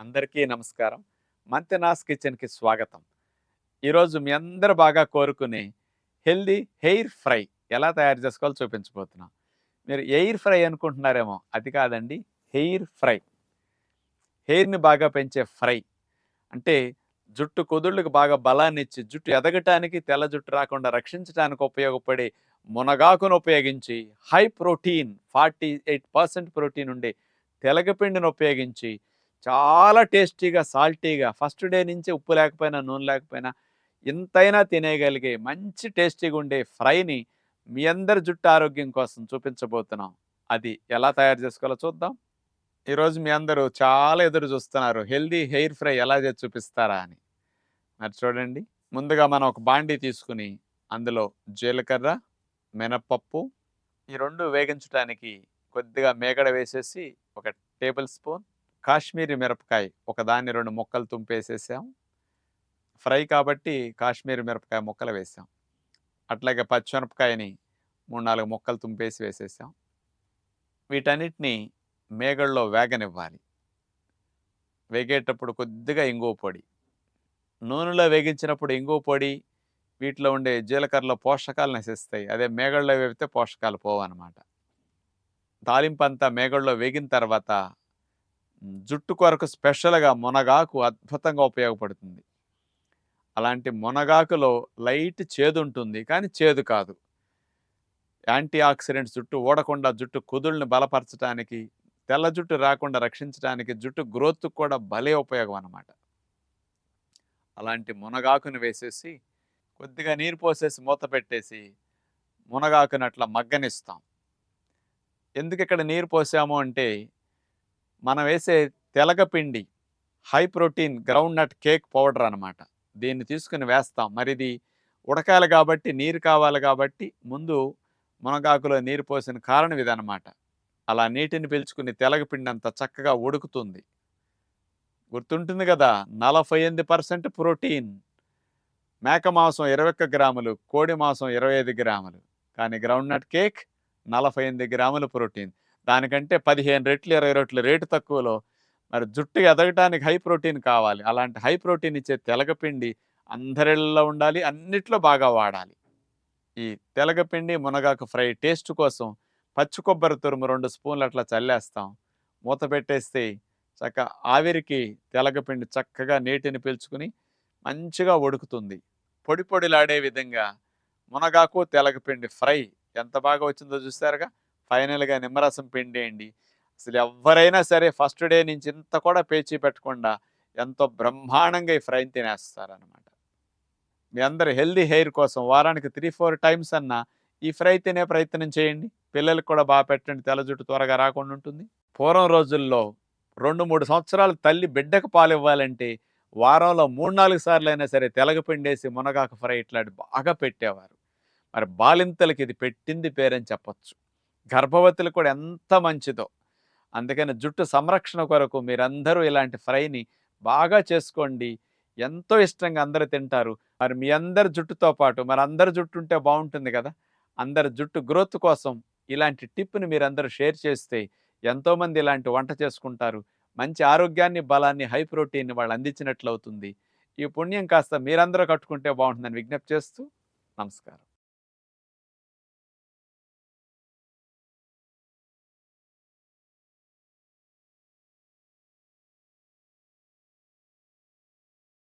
అందరికీ నమస్కారం. మంతెనాస్ కిచెన్కి స్వాగతం. ఈరోజు మీ అందరు బాగా కోరుకునే హెల్దీ హెయిర్ ఫ్రై ఎలా తయారు చేసుకోవాలో చూపించబోతున్నాం. మీరు ఎయిర్ ఫ్రై అనుకుంటున్నారేమో అది కాదండి హెయిర్ ఫ్రై. హెయిర్ని బాగా పెంచే ఫ్రై. అంటే జుట్టు కుదుళ్ళకు బాగా బలాన్ని ఇచ్చి జుట్టు ఎదగటానికి తెల్ల జుట్టు రాకుండా రక్షించడానికి ఉపయోగపడే మునగాకును ఉపయోగించి high protein forty eight percent protein ఉండే తెలగపిండిని ఉపయోగించి చాలా టేస్టీగా సాల్టీగా ఫస్ట్ డే నుంచి ఉప్పు లేకపోయినా నూనె లేకపోయినా ఎంతైనా తినేయగలిగే మంచి టేస్టీగా ఉండే ఫ్రైని మీ అందరి జుట్టు ఆరోగ్యం కోసం చూపించబోతున్నాం. అది ఎలా తయారు చేసుకోవాలో చూద్దాం. ఈరోజు మీ అందరూ చాలా ఎదురు చూస్తున్నారు. హెల్దీ హెయిర్ ఫ్రై ఎలా చేసి చూపిస్తారా అని. మరి చూడండి. ముందుగా మనం ఒక బాండీ తీసుకుని అందులో జీలకర్ర మినప్పప్పు ఈ రెండు వేగించడానికి కొద్దిగా మేగడ వేసేసి ఒక టేబుల్ స్పూన్ కాశ్మీరీ మిరపకాయ ఒకదాన్ని రెండు ముక్కలు తుంపేసేసాం. ఫ్రై కాబట్టి కాశ్మీరీ మిరపకాయ ముక్కలు వేసాం. అట్లాగే పచ్చిమిరపకాయని మూడు నాలుగు ముక్కలు తుంపేసి వేసేసాం. వీటన్నిటిని మేగడలో వేగనివ్వాలి. వేగేటప్పుడు కొద్దిగా ఇంగువ పొడి. నూనెలో వేగించినప్పుడు ఇంగువ పొడి వీటిలో ఉండే జీలకర్రలో పోషకాలు నశిస్తాయి. అదే మేగడలో వేపితే పోషకాలు పోవన్నమాట. తాలింపు అంతా మేగడలో వేగిన తర్వాత జుట్టు కొరకు స్పెషల్గా మునగాకు అద్భుతంగా ఉపయోగపడుతుంది. అలాంటి మునగాకులో లైట్ చేదు ఉంటుంది కానీ చేదు కాదు. యాంటీ ఆక్సిడెంట్స్ జుట్టు ఓడకుండా జుట్టు కుదుళ్ళని బలపరచడానికి తెల్ల జుట్టు రాకుండా రక్షించడానికి జుట్టు గ్రోత్ కూడా భలే ఉపయోగం అన్నమాట. అలాంటి మునగాకుని వేసేసి కొద్దిగా నీరు పోసేసి మూత పెట్టేసి మునగాకుని అట్లా మగ్గనిస్తాం. ఎందుకు ఇక్కడ నీరు పోసాము అంటే మనం వేసే తెలగపిండి high protein groundnut cake powder అనమాట దీన్ని తీసుకుని వేస్తాం. మరి ఇది ఉడకాలి కాబట్టి నీరు కావాలి కాబట్టి ముందు మునగాకులో నీరు పోసిన కారణం ఇదనమాట అలా నీటిని పీల్చుకుని తెలగపిండి అంత చక్కగా ఉడుకుతుంది. గుర్తుంటుంది కదా నలభై ఎనిమిది పర్సెంట్ ప్రోటీన్. మేక మాంసం ఇరవై ఒక్క గ్రాములు కోడి మాంసం ఇరవై ఐదు గ్రాములు. కానీ గ్రౌండ్ నట్ కేక్ నలభై ఎనిమిది గ్రాముల ప్రోటీన్. దానికంటే పదిహేను రెట్లు ఇరవై రెట్లు రేటు తక్కువలో మరి జుట్టు ఎదగటానికి హై ప్రోటీన్ కావాలి. అలాంటి హై ప్రోటీన్ ఇచ్చే తెలగపిండి అందరిలో ఉండాలి అన్నిట్లో బాగా వాడాలి. ఈ తెలగపిండి మునగాకు ఫ్రై టేస్ట్ కోసం పచ్చి కొబ్బరి తురుము రెండు స్పూన్లు అట్లా చల్లేస్తాం. మూత పెట్టేస్తే చక్క ఆవిరికి తెలగపిండి చక్కగా నీటిని పీల్చుకుని మంచిగా ఉడుకుతుంది. పొడి పొడిలాడే విధంగా మునగాకు తెలగపిండి ఫ్రై ఎంత బాగా వచ్చిందో చూస్తారుగా ఫైనల్గా నిమ్మరసం పిండేయండి. అసలు ఎవరైనా సరే ఫస్ట్ డే నుంచి ఇంత కూడా పేచీ పెట్టకుండా ఎంతో బ్రహ్మాండంగా ఈ ఫ్రైని తినేస్తారనమాట మీ అందరు హెల్దీ హెయిర్ కోసం వారానికి త్రీ ఫోర్ టైమ్స్ అన్నా ఈ ఫ్రై తినే ప్రయత్నం చేయండి. పిల్లలకు కూడా బాగా పెట్టండి. తెల్ల జుట్టు త్వరగా రాకుండా ఉంటుంది. పూర్వం రోజుల్లో రెండు మూడు సంవత్సరాలు తల్లి బిడ్డకు పాలు ఇవ్వాలంటే వారంలో మూడు నాలుగు సార్లు అయినా సరే తెలగ పిండేసి మునగాకు ఫ్రై ఇట్లాంటి బాగా పెట్టేవారు. మరి బాలింతలకి ఇది పెట్టింది పేరని చెప్పచ్చు. గర్భవతులు కూడా ఎంత మంచిదో. అందుకని జుట్టు సంరక్షణ కొరకు మీరందరూ ఇలాంటి ఫ్రైని బాగా చేసుకోండి. ఎంతో ఇష్టంగా అందరూ తింటారు. మరి మీ అందరి జుట్టుతో పాటు మరి అందరి జుట్టు ఉంటే బాగుంటుంది కదా. అందరి జుట్టు గ్రోత్ కోసం ఇలాంటి టిప్ని మీరందరూ షేర్ చేస్తే ఎంతోమంది ఇలాంటి వంట చేసుకుంటారు. మంచి ఆరోగ్యాన్ని బలాన్ని హై ప్రోటీన్ని వాళ్ళు అందించినట్లు అవుతుంది ఈ పుణ్యం కాస్త మీరందరూ కట్టుకుంటే బాగుంటుందని విజ్ఞప్తి చేస్తూ నమస్కారం.